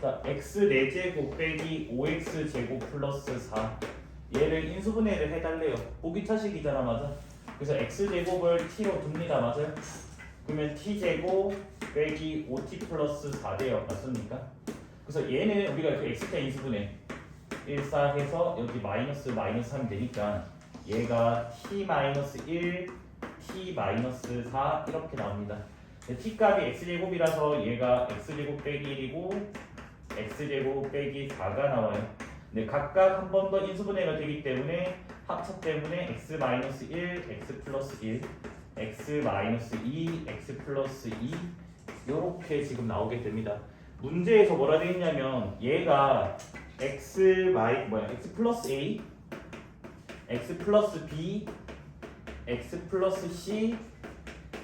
자, x 4제곱 빼기 5x 제곱 플러스 4 얘를 인수분해를 해달래요. 보기 차식이잖아 맞아? 그래서 x 제곱을 t로 둡니다 맞아요? 그러면 t 제곱 빼기 5t 플러스 4 돼요. 맞습니까? 그래서 얘는 우리가 그 x자 인수분해 1, 4 해서 여기 마이너스 마이너스 하면 되니까 얘가 t 마이너스 1 t 마이너스 4 이렇게 나옵니다. t 값이 x제곱이라서 얘가 x제곱 빼기 1이고 x제곱 빼기 4가 나와요. 근데 각각 한 번 더 인수분해가 되기 때문에 합차 때문에 x 마이너스 1, x 플러스 1, x 마이너스 2, x 플러스 2 이렇게 지금 나오게 됩니다. 문제에서 뭐라 되어 있냐면 얘가 x 마이 뭐야 x 플러스 a, x 플러스 b, x 플러스 c,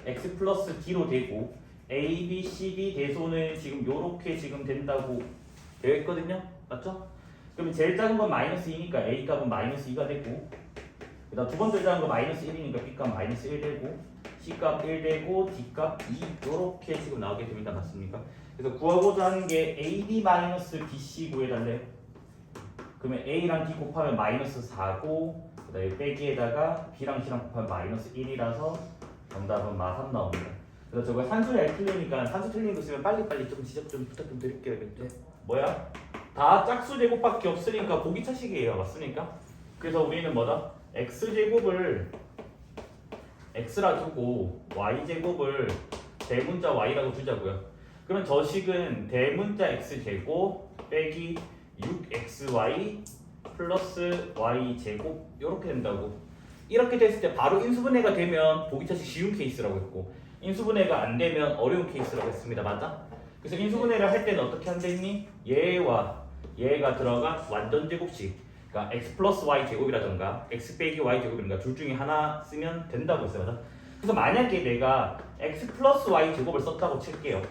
x 플러스 d로 되고 a, b, c, d 대소는 지금 요렇게 지금 된다고 되어 있거든요. 맞죠? 그러면 제일 작은 건 마이너스 2니까 a 값은 마이너스 2가 되고 그 다음 두 번째 작은 거 마이너스 1이니까 b 값 마이너스 1 되고 c 값 1 되고 d 값2 요렇게 지금 나오게 됩니다. 맞습니까? 그래서 구하고자 하는 게 a, b 마이너스 b, c 구해달래요. 그러면 a랑 d 곱하면 마이너스 4고 그 다음에 빼기에다가 b랑 c랑 곱하면 마이너스 1이라서 정답은 마3 나옵니다. 그래서 저거 알 틀리니까 산수 틀린 거 있으면 빨리빨리 좀 지적 좀 부탁 좀 드릴게요. 알겠죠? 뭐야? 다 짝수 제곱밖에 없으니까 보기차 식이에요. 맞습니까? 그래서 우리는 뭐다? x 제곱을 x라 두고 y 제곱을 대문자 y라고 두자고요. 그럼 저 식은 대문자 x 제곱 빼기 6xy 플러스 y 제곱 이렇게 된다고. 이렇게 됐을 때 바로 인수분해가 되면 보기차식 쉬운 케이스라고 했고 인수분해가 안 되면 어려운 케이스라고 했습니다. 맞아? 그래서 인수분해를 할 때는 어떻게 한다니? 얘와 얘가 들어간 완전 제곱식 그러니까 x 플러스 y 제곱이라던가 x 빼기 y 제곱이라던가 둘 중에 하나 쓰면 된다고 했어요. 맞아? 그래서 만약에 내가 x 플러스 y 제곱을 썼다고 칠게요.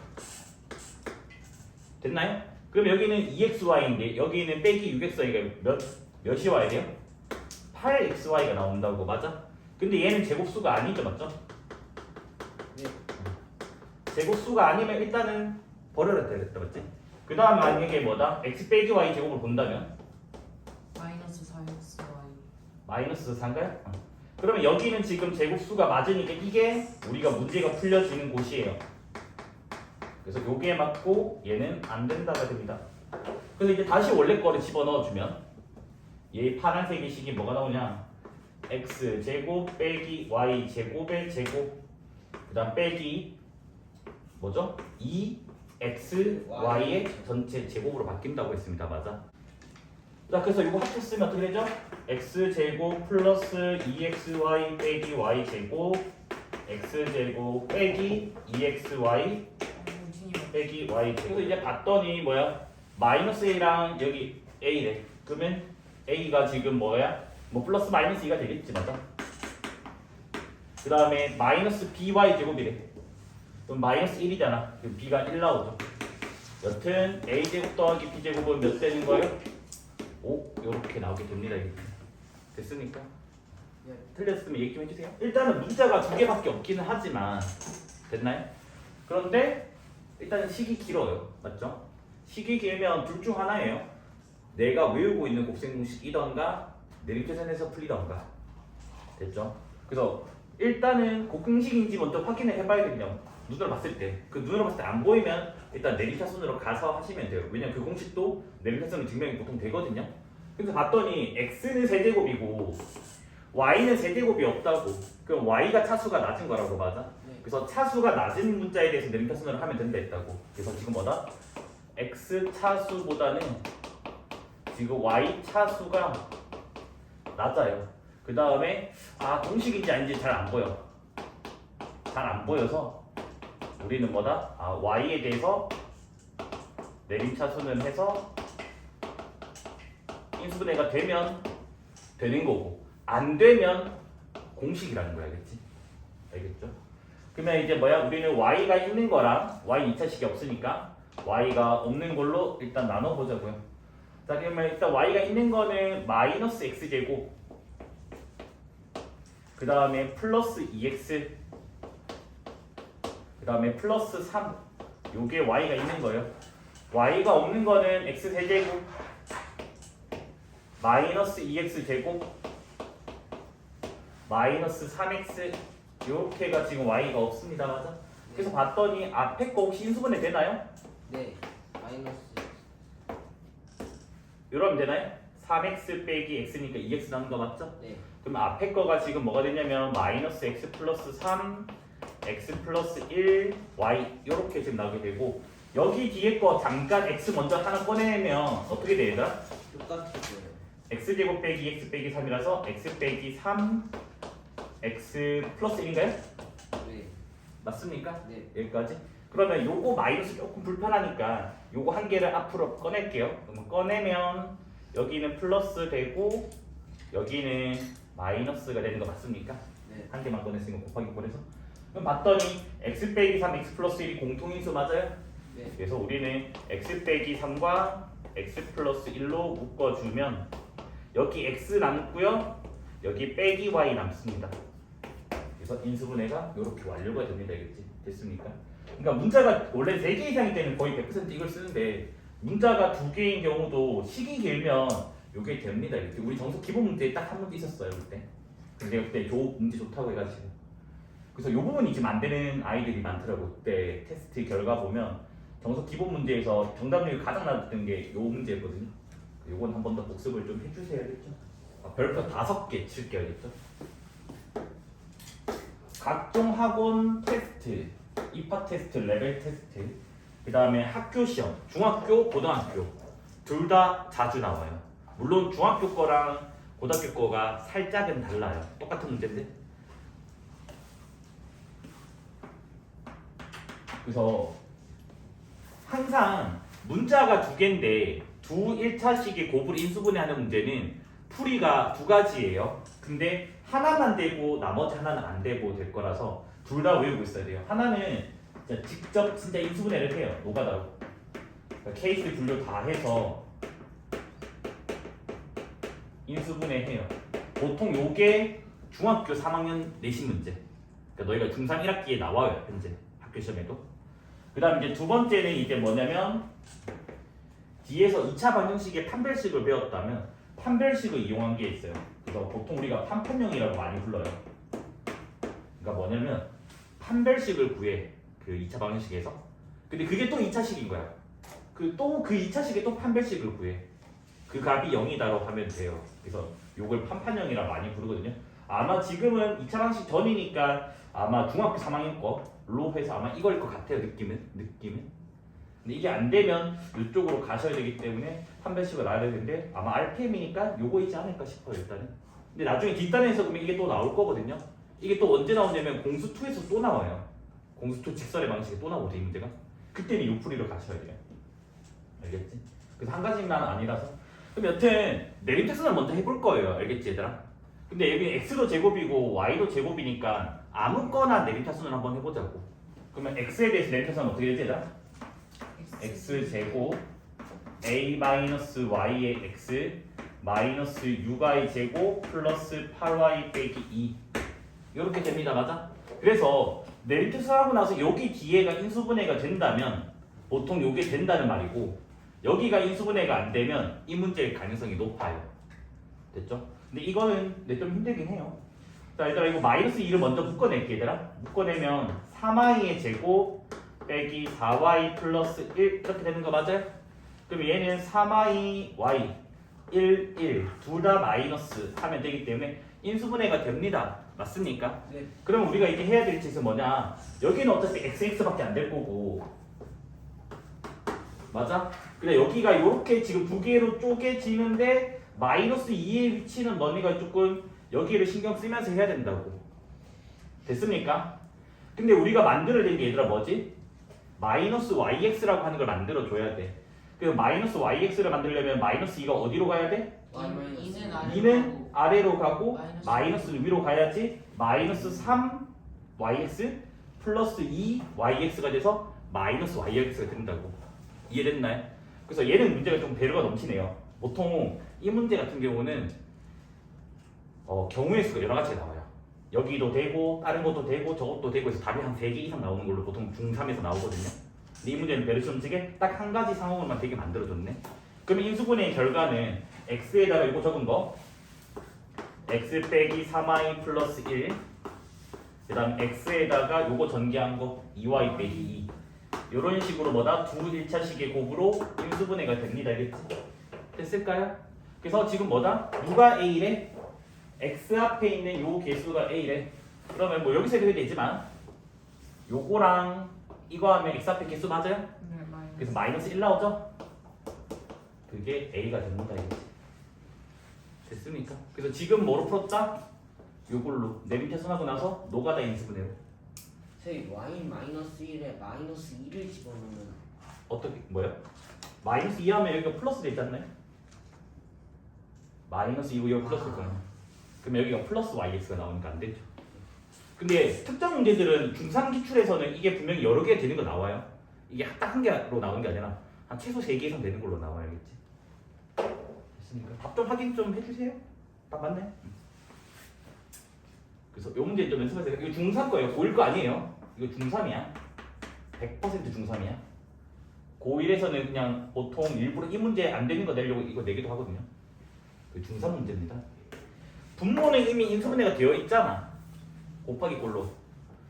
됐나요? 그럼 여기는 2xy인데 여기는 빼기 6xy가 몇, 몇이 와야 돼요? 8xy가 나온다고 맞아? 근데 얘는 제곱수가 아니죠 맞죠? 네. 제곱수가 아니면 일단은 버려야 되겠다 맞지? 그 다음 만약에 뭐다? x 빼기 y 제곱을 본다면 마이너스 4xy 마이너스 4인가요? 어. 그러면 여기는 지금 제곱수가 맞으니까 이게 우리가 문제가 풀려지는 곳이에요 그래서 요게 맞고 얘는 안 된다가 됩니다 그래서 이제 다시 원래 거를 집어넣어주면 얘 파란색의 식이 뭐가 나오냐 x 제곱 빼기 y 제곱의 제곱 그 다음 빼기 뭐죠? 2x y의 전체 제곱으로 바뀐다고 했습니다. 맞아? 자 그래서 이거 합쳤으면 어떻게 되죠? x 제곱 플러스 2xy 빼기 y 제곱 x 제곱 빼기 2xy 무진이 빼기 y 제곱. 그래서 이제 봤더니 뭐야? 마이너스 a랑 여기 a래. 그러면 a가 지금 뭐야? 뭐 플러스 마이너스 2가 되겠지 맞아? 그 다음에 마이너스 by 제곱이래 그럼 마이너스 1이잖아 그럼 b가 1 나오죠 여튼 a 제곱 더하기 b 제곱은 몇 되는 거예요? 5 이렇게 나오게 됩니다 이게. 됐습니까? 네. 틀렸으면 얘기 좀 해주세요 일단은 문자가 두 개밖에 없기는 하지만 됐나요? 그런데 일단은 식이 길어요 맞죠? 식이 길면 둘 중 하나예요 내가 외우고 있는 곱셈 공식이던가 내림표선에서 풀리던가 됐죠? 그래서 일단은 곱공식인지 먼저 확인을 해봐야겠네요 눈으로 봤을 때 그 눈으로 봤을 때 안 보이면 일단 내림차순으로 가서 하시면 돼요 왜냐면 그 공식도 내림차순으로 증명이 보통 되거든요 그래서 봤더니 x는 세제곱이고 y는 세제곱이 없다고 그럼 y가 차수가 낮은 거라고 맞아? 네. 그래서 차수가 낮은 문자에 대해서 내림차순으로 하면 된다 했다고 그래서 지금 뭐다? x 차수보다는 지금 y 차수가 낮아요 그 다음에 아 공식인지 아닌지 잘 안 보여 잘 안 보여서 우리는 뭐다? 아 y에 대해서 내림차순을 해서 인수분해가 되면 되는 거고 안 되면 공식이라는 거야 알겠지? 알겠죠? 그러면 이제 뭐야 우리는 y가 있는 거랑 y 2차식이 없으니까 y가 없는 걸로 일단 나눠 보자고요 자 그러면 일단 y가 있는 거는 마이너스 x제곱 그 다음에 플러스 2x 그 다음에 플러스 3 요게 y가 있는 거예요 y가 없는 거는 x 세제곱 마이너스 2x 제곱 마이너스 3x 요렇게가 지금 y가 없습니다 맞아? 그래서 봤더니 앞에 거 혹시 인수분해 되나요? 네. 마이너스. 이러면 되나요? 3x 빼기 x니까 2x 나오는 거 맞죠? 네. 그럼 앞에 거가 지금 뭐가 되냐면 마이너스 x 플러스 3 x 플러스 1 y 이렇게 지금 나오게 되고 여기 뒤에 거 잠깐 x 먼저 하나 꺼내면 어떻게 돼요 얘들아? 똑같아져요. x 제곱 빼기 x 빼기 3이라서 x 빼기 3 x 플러스 1인가요? 네. 맞습니까? 네. 여기까지? 그러면 요거 마이너스 조금 불편하니까 요거 한 개를 앞으로 꺼낼게요. 그러면 꺼내면 여기는 플러스 되고 여기는 마이너스가 되는 거 맞습니까? 네. 한 개만 꺼냈으니까 곱하기 꼴해서 그럼 봤더니 x 빼기 3 x 플러스 1이 공통인수 맞아요? 네. 그래서 우리는 x 빼기 3과 x 플러스 1로 묶어주면 여기 x 남고요 여기 빼기 y 남습니다 그래서 인수분해가 이렇게 완료가 됩니다 알겠지? 됐습니까? 그러니까 문자가 원래 3개 이상일 때는 거의 100% 이걸 쓰는데 문자가 두 개인 경우도 식이 길면 이게 됩니다 이렇게 우리 정석 기본 문제에 딱 한 문제 있었어요 그때 근데 그때 조, 문제 좋다고 해가지고 그래서 이 부분이 지금 안 되는 아이들이 많더라고 그때 테스트 결과 보면. 정석 기본 문제에서 정답률이 가장 낮았던 게 이 문제였거든요. 요건 한 번 더 복습을 좀 해주셔야겠죠? 아, 별표 다섯 개 칠게야겠죠? 각종 학원 테스트 입학 테스트 레벨 테스트 그 다음에 학교 시험 중학교 고등학교 둘 다 자주 나와요. 물론 중학교 거랑 고등학교 거가 살짝은 달라요. 똑같은 문제인데 그래서 항상 문자가 두 개인데 두 1차식의 곱을 인수분해 하는 문제는 풀이가 두 가지예요. 근데 하나만 되고 나머지 하나는 안 되고 될 거라서 둘 다 외우고 있어야 돼요. 하나는 진짜 직접 진짜 인수분해를 해요. 노가다로. 그러니까 케이스 분류 다 해서 인수분해 해요. 보통 요게 중학교 3학년 내신 문제. 그러니까 너희가 중3 1학기에 나와요. 현재 학교 시험에도. 그 다음 이제 두 번째는 이제 뭐냐면 뒤에서 2차 방정식의 판별식을 배웠다면 판별식을 이용한 게 있어요. 그래서 보통 우리가 판판형이라고 많이 불러요. 그러니까 뭐냐면 판별식을 구해 그 2차 방정식에서. 근데 그게 또 2차식인 거야. 그 또그 2차식에 또 판별식을 구해. 그 값이 0이다라고 하면 돼요. 그래서 요걸 판판형이라 많이 부르거든요. 아마 지금은 2차 방식 전이니까 아마 중학교 3학년 거 로 해서 아마 이걸 것 같아요 느낌은? 느낌은? 근데 이게 안 되면 이쪽으로 가셔야 되기 때문에 판별식을 알아야 되는데 아마 RPM이니까 요거이지 않을까 싶어요 일단은. 근데 나중에 뒷단에서 그러면 이게 또 나올 거거든요. 이게 또 언제 나오냐면 공수 2에서 또 나와요. 공수 2 직설의 방식에 또 나오거든요 이 문제가. 그때는 요풀이로 가셔야 돼요. 알겠지? 그래서 한 가지만 아니라서. 그럼 여튼 내림차선을 먼저 해볼 거예요. 알겠지 얘들아? 근데 여기 x도 제곱이고 y도 제곱이니까 아무거나 내림차선을 한번 해보자고. 그러면 x에 대해서 내림차선은 어떻게 되지 얘들아? x 제곱 a 마이너스 y의 x 마이너스 6y 제곱 플러스 8y 빼기 2 이렇게 됩니다 맞아? 그래서 내림차선하고 나서 여기 뒤에가 인수분해가 된다면 보통 요게 된다는 말이고 여기가 인수분해가 안 되면 이 문제의 가능성이 높아요 됐죠? 근데 이거는 내좀 힘들긴 해요. 자, 얘들아 이거 마이너스 2를 먼저 묶어낼게 얘들아. 묶어내면 3y의 제곱 빼기 4y 플러스 1 이렇게 되는 거 맞아요? 그럼 얘는 3y, y 1, 1 둘 다 마이너스 하면 되기 때문에 인수분해가 됩니다. 맞습니까? 네. 그럼 우리가 이제 해야 될 짓은 뭐냐? 여기는 어차피 xx밖에 안 될 거고 맞아? 근데 여기가 이렇게 지금 두 개로 쪼개지는데 마이너스 2의 위치는 너네가 조금 여기를 신경 쓰면서 해야 된다고 됐습니까? 근데 우리가 만들어야 되는 게 얘들아 뭐지? 마이너스 yx라고 하는 걸 만들어 줘야 돼. 그 마이너스 yx를 만들려면 마이너스 2가 어디로 가야 돼? 마이너스 이는 이. 아래로 2는 아래로 가고 마이너스 마이너스는 위로 가야지 마이너스 3 yx 플러스 2 yx가 돼서 마이너스 yx가 된다고 이해됐나요? 그래서 얘는 문제가 좀 배려가 넘치네요 보통 이 문제 같은 경우는 어, 경우의 수가 여러 가지가 나와요 여기도 되고 다른 것도 되고 저것도 되고 해서 답이 한 3개 이상 나오는 걸로 보통 중3에서 나오거든요 근데 이 문제는 베르시움식에 딱 한 가지 상황으로만 되게 만들어줬네. 그럼 인수분해의 결과는 x에다가 이거 적은 거 x 빼기 3y 플러스 1 그다음 x에다가 요거 전개한 거 2y 빼기 2 이런 식으로 뭐다 두 1차식의 곱으로 인수분해가 됩니다. 알겠지? 됐을까요? 그래서 지금 뭐다? 누가 a래? X 앞에 있는 요 개수가 a래. 그러면 뭐 여기서 해도 되지만 요거랑 이거 하면 x 앞에 개수 맞아요? 네 마이너스. 그래서 마이너스 1 나오죠? 그게 a가 됩니다. 이게. 됐습니까? 그래서 지금 뭐로 풀었다? 요걸로 내림태선하고 나서 노가다 인수분해로 저희 y 마이너스 1에 마이너스 2를 집어넣으면 어떻게 뭐요? 마이너스 2 하면 여기가 플러스 돼 않나요? 마이너스 2고 여기 플러스 있잖아. 그럼 여기가 플러스 yx가 나오니까 안 되죠. 근데 특정 문제들은 중3 기출에서는 이게 분명히 여러 개 되는 거 나와요. 이게 딱 한 개로 나오는 게 아니라 한 최소 3개 이상 되는 걸로 나와야겠지. 됐습니까? 답 좀 확인 좀 해주세요. 딱 맞네. 그래서 이 문제 좀 연습하세요. 이거 중3 거예요. 고1 거 아니에요. 이거 중3이야. 100% 중3이야. 고1에서는 그냥 보통 일부러 이 문제 안 되는 거 내려고 이거 내기도 하거든요. 그 중3 문제입니다. 분모는 이미 인수분해가 되어 있잖아. 곱하기 꼴로.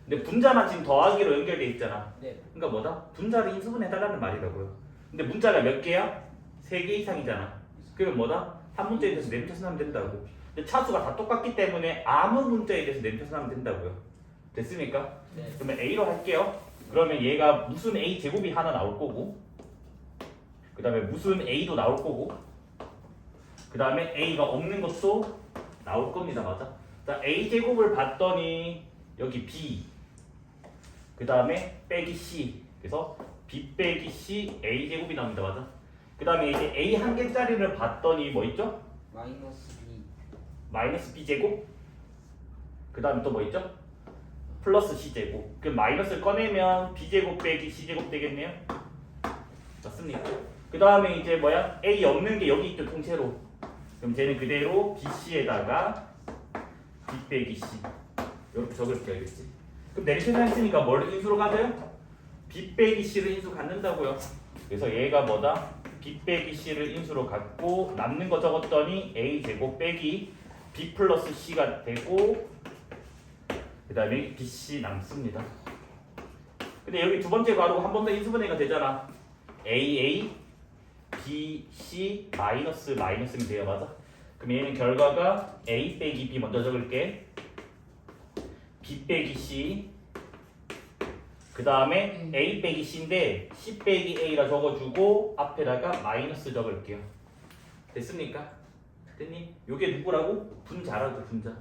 근데 분자만 지금 더하기로 연결돼 있잖아. 네 그러니까 뭐다? 분자를 인수분해 해달라는 말이라고요. 근데 문자가 몇 개야? 세 개 이상이잖아. 그러면 뭐다? 한 문자에 대해서 내림차수 하면 된다고. 근데 차수가 다 똑같기 때문에 아무 문자에 대해서 내림차수 하면 된다고요. 됐습니까? 네. 그러면 A로 할게요. 그러면 얘가 무슨 A 제곱이 하나 나올 거고, 그 다음에 무슨 A도 나올 거고, 그 다음에 A가 없는 것도 나올 겁니다. 맞아? 자, A 제곱을 봤더니 여기 B, 그 다음에 빼기 C, 그래서 B 빼기 C A 제곱이 나옵니다. 맞아? 그 다음에 이제 A 한 개짜리를 봤더니 뭐 있죠? 마이너스 2 마이너스 b 제곱 그 다음에 또 뭐 있죠? 플러스 c 제곱 그 마이너스를 꺼내면 b 제곱 빼기 c 제곱 되겠네요 맞습니까? 그 다음에 이제 뭐야 a 없는 게 여기 있죠 통째로 그럼 쟤는 그대로 bc에다가 b 빼기 c 이렇게 적을게요 알겠지? 그럼 내리천상 했으니까 뭘 인수로 가져요? b 빼기 c를 인수 갖는다고요 그래서 얘가 뭐다? b 빼기 c를 인수로 갖고 남는 거 적었더니 a 제곱 빼기 b 플러스 c가 되고 그 다음에 bc 남습니다. 근데 여기 두 번째 가로가 한번 더 인수분해가 되잖아. aa b c 마이너스 마이너스면 돼요, 맞아? 그럼 얘는 결과가 a 빼기 b 먼저 적을게. b 빼기 c 그 다음에 음. a 빼기 c인데 c 빼기 a라 적어주고 앞에다가 마이너스 적을게요. 됐습니까? 됐니? 요게 누구라고? 분자라고 분자.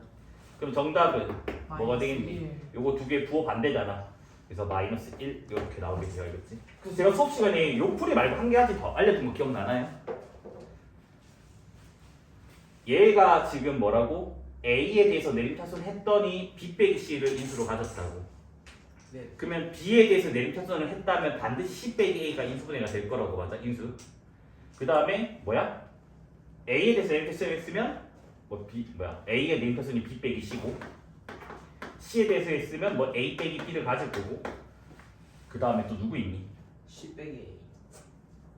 그럼 정답은 뭐가 되겠니? 일. 요거 두 개 부호 반대잖아. 그래서 마이너스 1 이렇게 나오게 돼요, 알겠지? 그래서 제가 수업 시간에 요 풀이 말고 한 가지 더 알려준 거 기억나나요? 얘가 지금 뭐라고? A에 대해서 내림차순 했더니 B 빼기 C를 인수로 가졌다고. 네 그러면 B에 대해서 내림차순을 했다면 반드시 C 빼기 A가 인수분해가 될 거라고 맞아, 인수. 그 다음에 뭐야? A에 대해서 내림차순을 했으면 뭐 B 뭐야? A의 내림차순이 B 빼기 C고 C에 대해서 했으면 뭐 A 빼기 B를 가질 거고 그 다음에 또 누구 있니? 10 빼기 A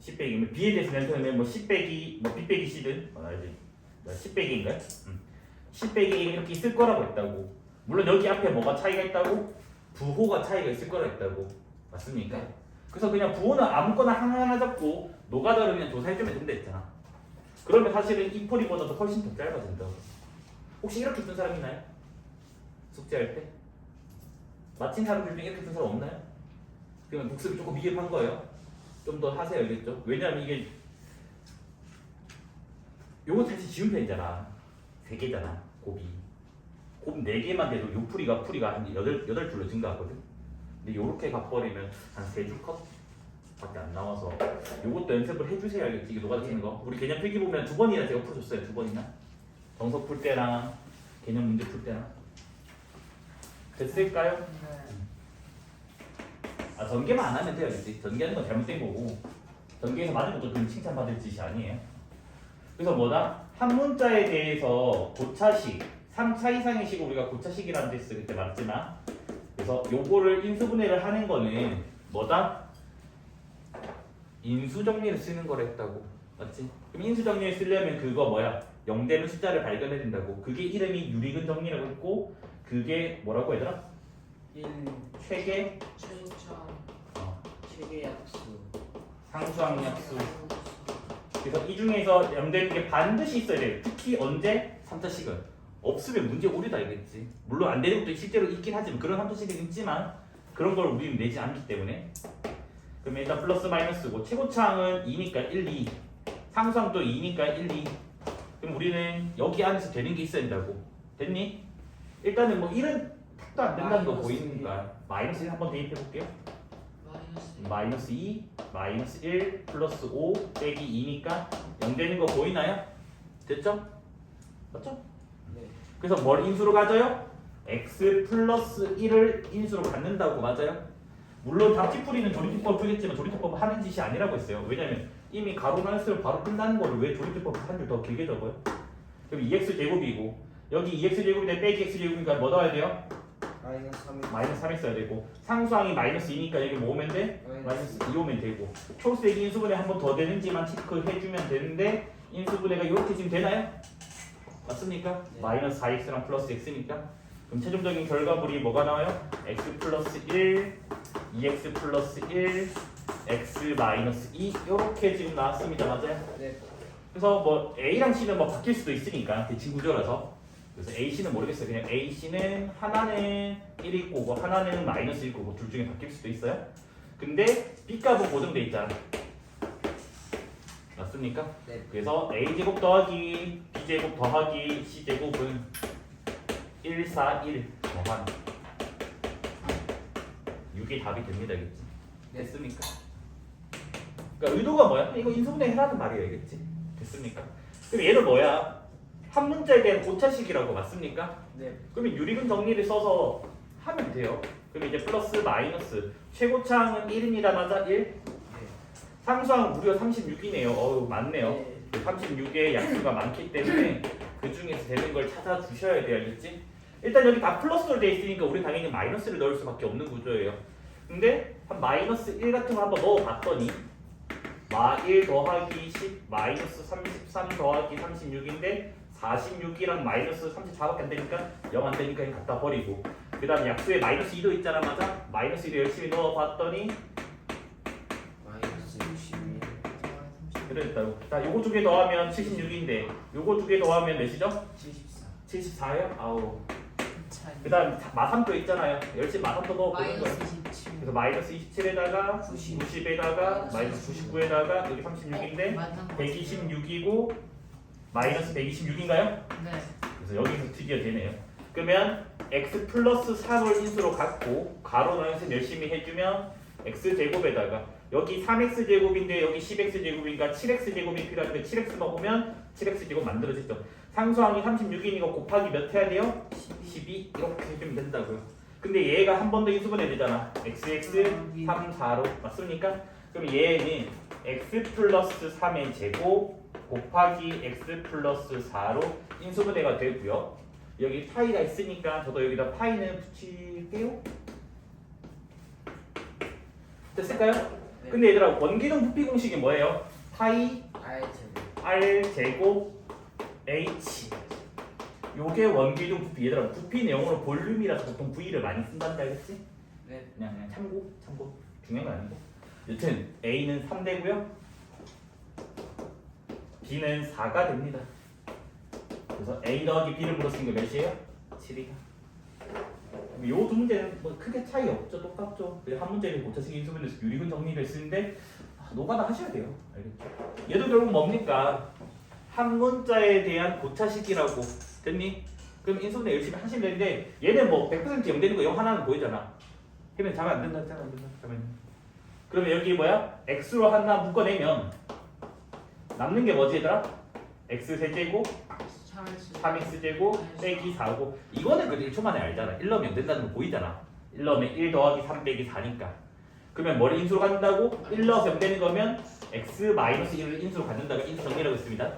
10 빼기면 B에 대해서 내림차순은 뭐10 빼기 뭐 B 빼기 C든 뭐 알지? 뭐야, 10 빼기인가요? 음. 10 빼기 A가 이렇게 있을 거라고 했다고 물론 여기 앞에 뭐가 차이가 있다고? 부호가 차이가 있을 거라 했다고 맞습니까? 네. 그래서 그냥 부호는 아무거나 하나 잡고 노가다를 그냥 조사해주면 된다 했잖아 그러면 사실은 이 풀이보다도 훨씬 더 짧아진다 혹시 이렇게 쓴 사람 있나요? 숙제할 때? 마친 사람들 중에 이렇게 쓴 사람 없나요? 그러면 복습이 조금 미흡한 거예요? 좀 더 하세요 알겠죠? 왜냐면 이게 요거 사실 지운 편이잖아. 세 개잖아 곱이 곱네 개만 돼도 요 풀이가 풀이가 한 여덟 여덟 줄로 증가하거든. 근데 요렇게 가버리면 한 세 줄 컷? 밖에 안 나와서. 요것도 연습을 해주세요 알겠지? 이게 치는 거. 우리 개념 필기 보면 두 번이나 제가 풀어줬어요 두 번이나. 정석 풀 때랑 개념 문제 풀 때랑 됐을까요? 네. 아 전개만 안 하면 돼요 알겠지? 전개하는 건 잘못된 거고 전개에서 맞은 것도 그럼 칭찬받을 짓이 아니에요 그래서 뭐다? 한 문자에 대해서 고차식 3차 이상의 식을 우리가 고차식이라는 데서 그때 말했지만 그래서 요거를 인수분해를 하는 거는 뭐다? 인수 정리를 쓰는 거라 했다고 맞지? 그럼 인수 정리를 쓰려면 그거 뭐야? 0되는 숫자를 발견해야 된다고 그게 이름이 유리근 정리라고 했고 그게 뭐라고 얘들아? 1 최계? 최고차. 어, 최대 약수. 상수항약수. 그래서 이 중에서 0되는 게 반드시 있어야 돼 특히 언제? 3차식은. 없으면 문제 오류다 알겠지. 물론 안 되는 것도 실제로 있긴 하지만 그런 3차식은 있지만 그런 걸 우리는 내지 않기 때문에. 그러면 일단 플러스 마이너스고. 최고차항은 2니까 1, 2 상수항도 2니까 1, 2 그럼 우리는 여기 안에서 되는 게 있어야 된다고. 됐니? 일단은 뭐 1은 탁도 안 된다는 거 마이너스 보이니까 마이너스 1 한번 대입해 볼게요 마이너스. 마이너스 2 마이너스 1 플러스 5 빼기 2니까 0 되는 거 보이나요? 됐죠? 맞죠? 네 그래서 뭘 인수로 가져요? x 플러스 1을 인수로 갖는다고 맞아요? 물론 답지풀이는 조리투법 풀겠지만 조리투법 하는 짓이 아니라고 했어요. 왜냐면 이미 가로 나눗수를 바로 끝나는 거를 왜 조리투법 한줄더 길게 적어요? 그럼 2x 제곱이고 여기 2x 제곱인데 빼기 x 제곱이니까 뭐 넣어야 돼요? 마이너스 3 마이너스 3 있어야 되고 상수항이 마이너스 2니까 여기 뭐 오면 돼? 마이너스 2 오면 되고 초록색 인수분해 한 번 더 되는지만 체크해주면 되는데 인수분해가 이렇게 지금 되나요? 맞습니까? 네. 마이너스 4x랑 플러스 x니까 그럼 최종적인 결과물이 뭐가 나와요? x 플러스 1 2x 플러스 1 x 마이너스 2 이렇게 지금 나왔습니다 맞아요? 네 그래서 뭐 A랑 C는 뭐 바뀔 수도 있으니까 대칭 구조라서 그래서 A, C는 모르겠어요. 그냥 A, C는 하나는 1일 거고 하나는 마이너스 1 거고 둘 중에 바뀔 수도 있어요. 근데 B 값은 고정돼 있잖아. 맞습니까? 네. 그래서 A 제곱 더하기 B 제곱 더하기 C 제곱은 1, 4, 1 더한 6이 답이 됩니다, 알겠지? 네. 됐습니까? 그러니까 의도가 뭐야? 이거 인수분해 해라는 말이야, 알겠지? 됐습니까? 그럼 얘는 뭐야? 한 문자에 대한 고차식이라고 맞습니까? 네 그러면 유리근 정리를 써서 하면 돼요. 그럼 이제 플러스 마이너스 최고차항은 1입니다. 맞아? 1? 네. 상수항은 무려 36이네요. 어우 많네요. 네. 36의 약수가 많기 때문에 그 중에서 되는 걸 찾아 주셔야 돼요. 알겠지? 일단 여기 다 플러스로 돼 있으니까 우리 당연히 마이너스를 넣을 수밖에 없는 구조예요. 근데 한 마이너스 1 같은 거 한번 넣어 봤더니 마 1 더하기 10 마이너스 33 더하기 36인데 46이랑 마이너스 34밖에 안 되니까 0 안 되니까 그냥 갖다 버리고 그 다음 약수에 마이너스 2도 있잖아 맞아? 마이너스 2도 열심히 넣어 봤더니 마이너스 61 그랬다고 자 요거 두 개 더하면 76인데 요거 두 개 더하면 몇이죠? 74 74요? 아우. 그 다음 마삼도 있잖아요 열심히 마삼도 넣어보는 거예요 마이너스 27. 그래서 마이너스 27에다가 90. 90에다가 마이너스 99에다가 여기 36인데 맞는 거 126이고 마이너스 126인가요? 네. 그래서 여기서 드디어 되네요. 그러면 x 플러스 3을 인수로 갖고 가로 나눠서 열심히 해주면 x 제곱에다가 여기 3x 제곱인데 여기 10x 제곱이니까 7x 제곱이 필요한데 7x 넣으면 7x 제곱 만들어지죠. 상수항이 36이니까 곱하기 몇 해야 돼요? 12 이렇게 해주면 된다고요. 근데 얘가 한 번 더 인수분해 되잖아. xx 3, 4로 맞습니까? 그럼 얘는 x 플러스 3의 제곱 곱하기 x 플러스 4로 인수분해가 되고요. 여기 파이가 있으니까 저도 여기다 파이는 붙일게요. 됐을까요? 네. 근데 얘들아 원기둥 부피 공식이 뭐예요? 파이 R 제곱 h 요게 원기둥 부피 얘들아 부피는 영어로 볼륨이라서 보통 v를 많이 쓴단다 알겠지? 네 그냥 그냥 참고 참고 중요한 건 아니고 여튼 A는 3되고요 B는 4가 됩니다 그래서 A 더하기 B를 물었으니까 몇이에요? 7이가 요두 문제는 뭐 크게 차이 없죠 똑같죠 한 문제는 고차식 인수분해서 유리근 정리를 쓰는데 아, 노가다 하셔야 돼요 알겠죠? 얘도 결국 뭡니까? 한 문자에 대한 고차식이라고 됐니? 그럼 인수분해 열심히 하시면 되는데 얘는 뭐 100% 영되는 거영 하나는 보이잖아 해면 자면 안 된다 자면 안 된다 자면 그러면 여기 뭐야? x로 하나 묶어내면 남는 게 뭐지 얘들아? x 세제곱 찰스. 3x 제곱 빼기 4고 이거는 그래도 1초 만에 알잖아. 1 넣으면 안 된다는 거 보이잖아. 1 넣으면 1 더하기 3 빼기 4니까. 그러면 머리 인수로 갖는다고? 1 넣어서 0 되는 거면 x 마이너스 1을 인수로 갖는다가 인수 정리라고 했습니다.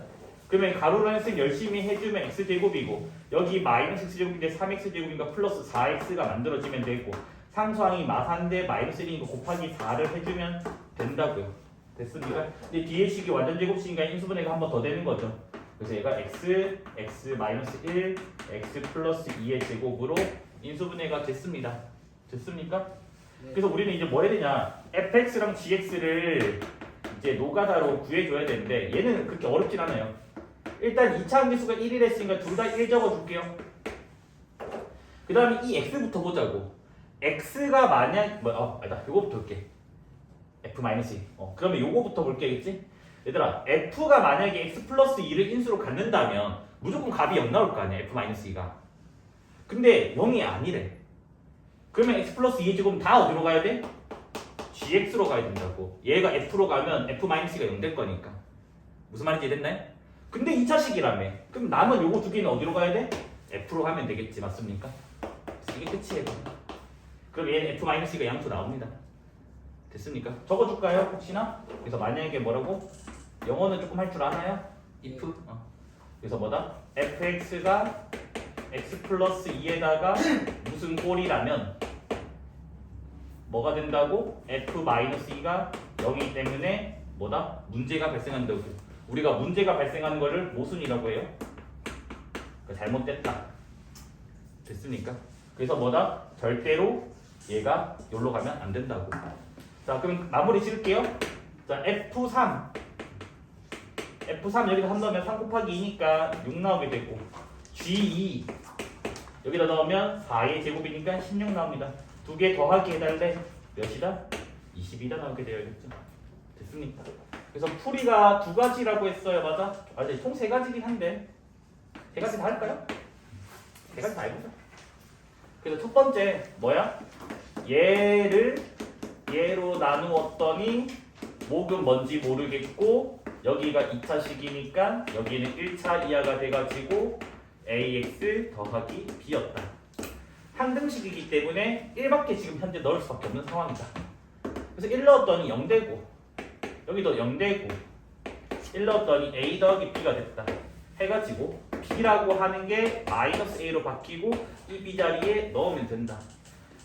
그러면 가로로 는 열심히 해주면 x 제곱이고 여기 마이너스 x 제곱인데 3x 제곱인가 플러스 4x가 만들어지면 되고 상수항이 마산데 마이너스 1이니까 곱하기 4를 해주면 된다고요 됐습니까? 근데 뒤에 식이 완전 제곱식이니까 인수분해가 한 번 더 되는 거죠. 그래서 얘가 x, x 마이너스 1, x 플러스 2의 제곱으로 인수분해가 됐습니다. 됐습니까? 네. 그래서 우리는 이제 뭐 해야 되냐? fx랑 gx를 이제 노가다로 구해줘야 되는데 얘는 그렇게 어렵진 않아요. 일단 2차 함수가 1이 했으니까 둘 다 1 적어줄게요. 그 다음에 이 x부터 보자고. x가 만약 뭐 어, 아니다 요거부터 볼게. F 마이너스 2. 어 그러면 요거부터 볼게겠지? 얘들아 f가 만약에 x 플러스 2를 인수로 갖는다면 무조건 값이 0 나올 거 아니야 f 마이너스 2가. 근데 0이 아니래. 그러면 x 플러스 2의 제곱은 다 어디로 가야 돼? gx로 가야 된다고. 얘가 f로 가면 f 마이너스가 0 될 거니까. 무슨 말인지 됐나요? 근데 2차식이라며. 그럼 남은 요거 두 개는 어디로 가야 돼? f로 가면 되겠지. 맞습니까? 이게 끝이에요. 그럼 얘는 f 마이너스가 양수 나옵니다. 됐습니까? 적어줄까요? 혹시나? 그래서 만약에 뭐라고? 영어는 조금 할 줄 아나요? if? 어. 그래서 뭐다? fx가 x 플러스 2에다가 무슨 꼴이라면 뭐가 된다고? f 마이너스 2가 0이기 때문에 뭐다? 문제가 발생한다고 우리가 문제가 발생하는 거를 모순이라고 해요 그러니까 잘못됐다 됐습니까? 그래서 뭐다? 절대로 얘가 여기로 가면 안 된다고 자 그럼 마무리 지을게요 자 f3 f3 여기다 3 넣으면 3 곱하기 2니까 6 나오게 되고 g2 여기다 넣으면 4의 제곱이니까 16 나옵니다. 두 개 더하기 해달래 몇이다? 20이다 나오게 되어야겠죠. 됐습니까? 그래서 풀이가 두 가지라고 했어요, 맞아? 맞아, 총세 가지긴 한데 세 가지 다 할까요? 세 가지 다 해보자. 그래서 첫 번째 뭐야? 얘를 얘로 나누었더니 목은 뭔지 모르겠고 여기가 2차식이니까 여기는 1차 이하가 돼가지고 ax 더하기 b였다. 항등식이기 때문에 1밖에 지금 현재 넣을 수 밖에 없는 상황이다. 그래서 1 넣었더니 0 되고 여기도 0 되고 1 넣었더니 a 더하기 b가 됐다. 해가지고 b라고 하는 게 마이너스 a로 바뀌고 이 b 자리에 넣으면 된다.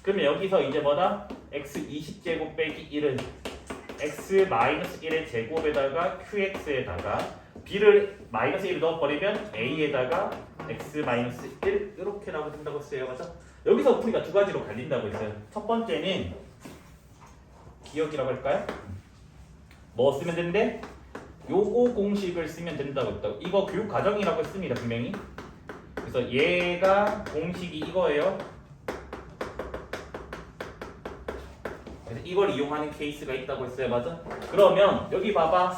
그러면 여기서 이제 뭐다? X 20제곱 빼기 1은 x 마이너스 1의 제곱에다가 qx에다가 b를 마이너스 1을 넣어버리면 a에다가 x 마이너스 1 이렇게 나오게 된다고 했어요 맞죠? 여기서 풀이가 두 가지로 갈린다고 했어요 첫 번째는 기억이라고 할까요? 뭐 쓰면 된대? 요거 공식을 쓰면 된다고 했다고 이거 교육 과정이라고 했습니다 분명히 그래서 얘가 공식이 이거예요 그래서 이걸 이용하는 케이스가 있다고 했어요 맞아? 그러면 여기 봐봐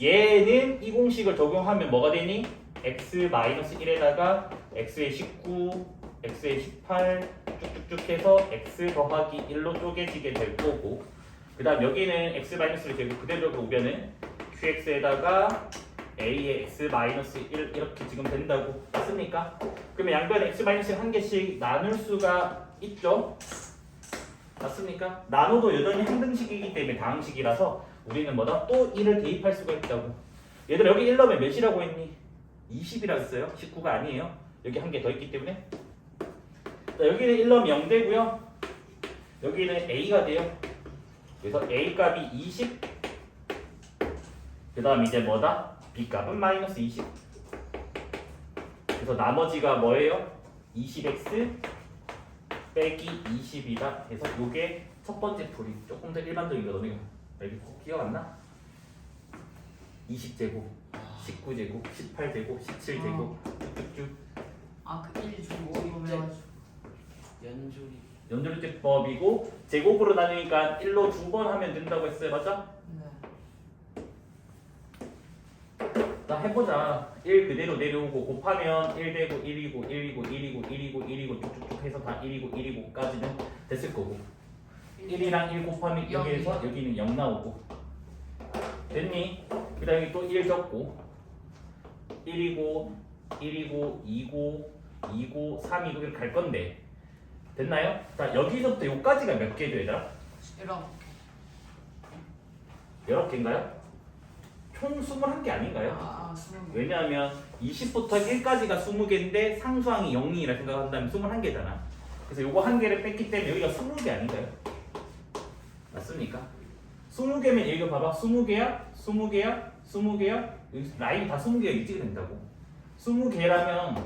얘는 이 공식을 적용하면 뭐가 되니? x-1에다가 x의 19, x의 18 쭉쭉쭉 해서 x 더하기 1로 쪼개지게 될 거고 그 다음 여기는 x-를 제곱 그대로 오면은 qx에다가 a의 x-1 이렇게 지금 된다고 맞습니까? 그러면 양변에 x-를 한 개씩 나눌 수가 있죠? 맞습니까? 나눠도 여전히 항등식이기 때문에 다항식이라서 우리는 뭐다? 또 1을 대입할 수가 있다고 얘들아 여기 1 넣으면 몇이라고 했니? 20이라고 했어요 19가 아니에요 여기 한 개 더 있기 때문에 자, 여기는 1 넣으면 0 되고요 여기는 A가 돼요 그래서 A 값이 20 그 다음 이제 뭐다? B 값은 마이너스 20 그래서 나머지가 뭐예요? 20x 빼기 20이다 해서 요게 첫 번째 풀이 조금 더 일반적인 거 너네 여기 꼭 기억 안 나? 20제곱 19제곱 18제곱 17제곱 쭉쭉쭉. 아그 1 주고 보면 연줄이. 연결제법이고 제곱으로 나누니까 1로 두 번 하면 된다고 했어요. 맞아? 네. 자 해보자 1 그대로 내려오고 곱하면 1 되고 1이고 1이고 1이고 1이고 1이고 쭉쭉쭉 해서 다 1이고 1이고까지는 됐을 거고 1이랑 1 곱하면 0에서 여기는 0 나오고 됐니? 그 다음에 또 1 적고 1이고 1이고 2고 2고 3이고 이렇게 갈 건데 됐나요? 자 여기서부터 여기까지가 몇 개죠 얘들아? 이렇게 여러 개인가요? 총 21개 아닌가요? 아 스무 개 왜냐하면 20부터 1까지가 20개인데 상수항이 0이라 생각한다면 21개잖아. 그래서 요거 한 개를 뺐기 때문에 여기가 20개 아닌가요? 맞습니까? 20개면 이거 봐봐 20개야 20개야 20개야 여기 라인 다 20개가 이렇게 된다고 20개라면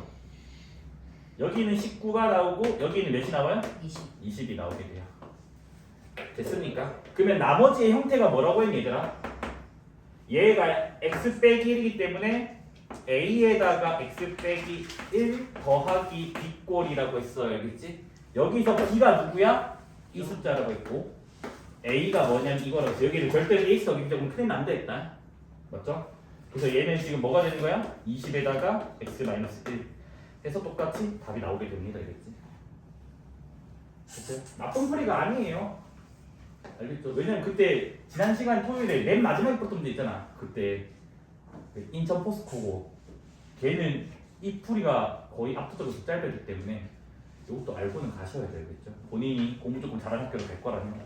여기는 19가 나오고 여기는 몇이 나와요? 20 20이 나오게 돼요 됐습니까? 그러면 나머지의 형태가 뭐라고 했니 얘들아? 얘가 x 빼기 1이기 때문에 a에다가 x 빼기 1 더하기 b꼴이라고 했어요 알겠지? 여기서 b가 누구야? 이 숫자라고 했고 a가 뭐냐면 이거라고 했어 여기를 절대로 ax 더하기 조금 큰일 난다 했다 맞죠? 그래서 얘는 지금 뭐가 되는 거야? 20에다가 x 마이너스 1 해서 똑같이 답이 나오게 됩니다? 그쵸? 나쁜 소리가 아니에요 알겠죠? 왜냐면 그때 지난 시간 토요일에 맨 마지막에 썼던 데 있잖아. 그때 그 인천 포스코고. 걔는 이 풀이가 거의 압도적으로 짧아지기 때문에 이것도 알고는 가셔야 되겠죠? 본인이 공부 조금 잘하는 학교로 갈 거라면